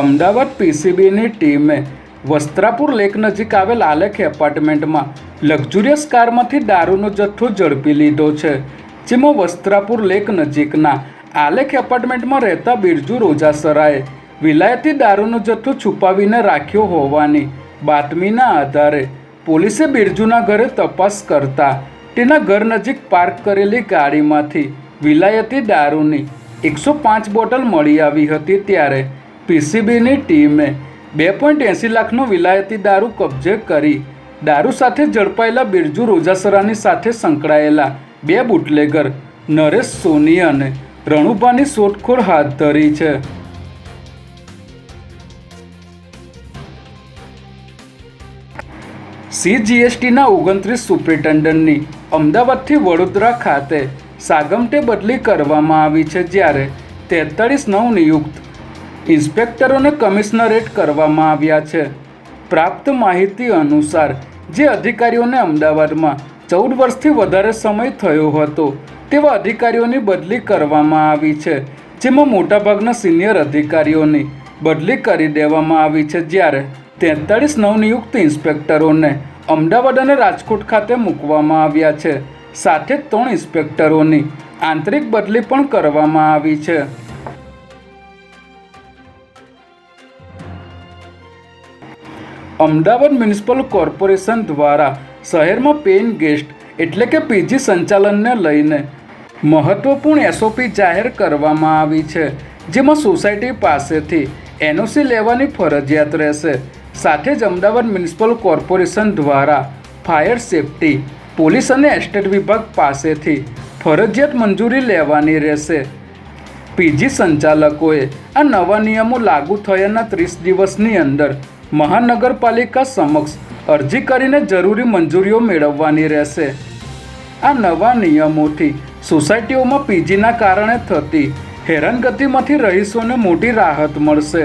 અમદાવાદ પીસીબીની ટીમે વસ્ત્રાપુર લેક નજીક આવેલ આલેખ એપાર્ટમેન્ટમાં લક્ઝુરિયસ કારમાંથી દારૂનો જથ્થો ઝડપી લીધો છે, જેમાં વસ્ત્રાપુર લેક નજીકના આલેખ એપાર્ટમેન્ટમાં રહેતા બિરજુ રોજાસરાએ વિલાયતી દારૂનો જથ્થો છુપાવીને રાખ્યો હોવાની બાતમીના આધારે પોલીસે બિરજુના ઘરે તપાસ કરતા તેના ઘર નજીક પાર્ક કરેલી ગાડીમાંથી વિલાયતી દારૂની એકસો પાંચ બોટલ મળી આવી હતી ત્યારે પીસીબીની ટીમે બે પોઈન્ટ એંસી લાખનો વિલાયતી દારૂ કબજે કરી. દારૂ સાથે ઝડપાયેલા બિરજુ રોજાસરાની સાથે સંકળાયેલા બે બુટલેગર, નરેશ સોની અને રણુભાની શોધખોળ હાથ ધરી છે. સીજીએસટીના ઓગણત્રીસ સુપ્રિન્ટેન્ડન્ટની અમદાવાદથી વડોદરા ખાતે સાગમટે બદલી કરવામાં આવી છે જ્યારે તેતાળીસ નવ નિયુક્ત ઇન્સ્પેક્ટરોને કમિશનરેટ કરવામાં આવ્યા છે. પ્રાપ્ત માહિતી અનુસાર, જે અધિકારીઓને અમદાવાદમાં ચૌદ વર્ષથી વધારે સમય થયો હતો, તેવા અધિકારીઓની બદલી કરવામાં આવી છે, જેમાં મોટાભાગના સિનિયર અધિકારીઓની બદલી કરી દેવામાં આવી છે. જ્યારે તેતાળીસ નવનિયુક્ત ઇન્સ્પેક્ટરોને અમદાવાદ અને રાજકોટ ખાતે મૂકવામાં આવ્યા છે, સાથે ત્રણ ઇન્સ્પેક્ટરોની આંતરિક બદલી પણ કરવામાં આવી છે. અમદાવાદ મ્યુનિસિપલ કોર્પોરેશન દ્વારા શહેરમાં પેઇન ગેસ્ટ એટલે કે પીજી સંચાલનને લઈને મહત્વપૂર્ણ એસઓપી જાહેર કરવામાં આવી છે, જેમાં સોસાયટી પાસેથી એનઓસી લેવાની ફરજિયાત રહેશે. સાથે જ અમદાવાદ મ્યુનિસિપલ કોર્પોરેશન દ્વારા ફાયર સેફટી, પોલીસ અને એસ્ટેટ વિભાગ પાસેથી ફરજિયાત મંજૂરી લેવાની રહેશે. પીજી સંચાલકોએ આ નવા નિયમો લાગુ થયાના ત્રીસ દિવસની અંદર મહાનગરપાલિકા સમક્ષ અરજી કરીને જરૂરી મંજૂરીઓ મેળવવાની રહેશે. આ નવા નિયમોથી સોસાયટીઓમાં પીજીના કારણે થતી હેરાનગતિમાંથી રહીશોને મોટી રાહત મળશે.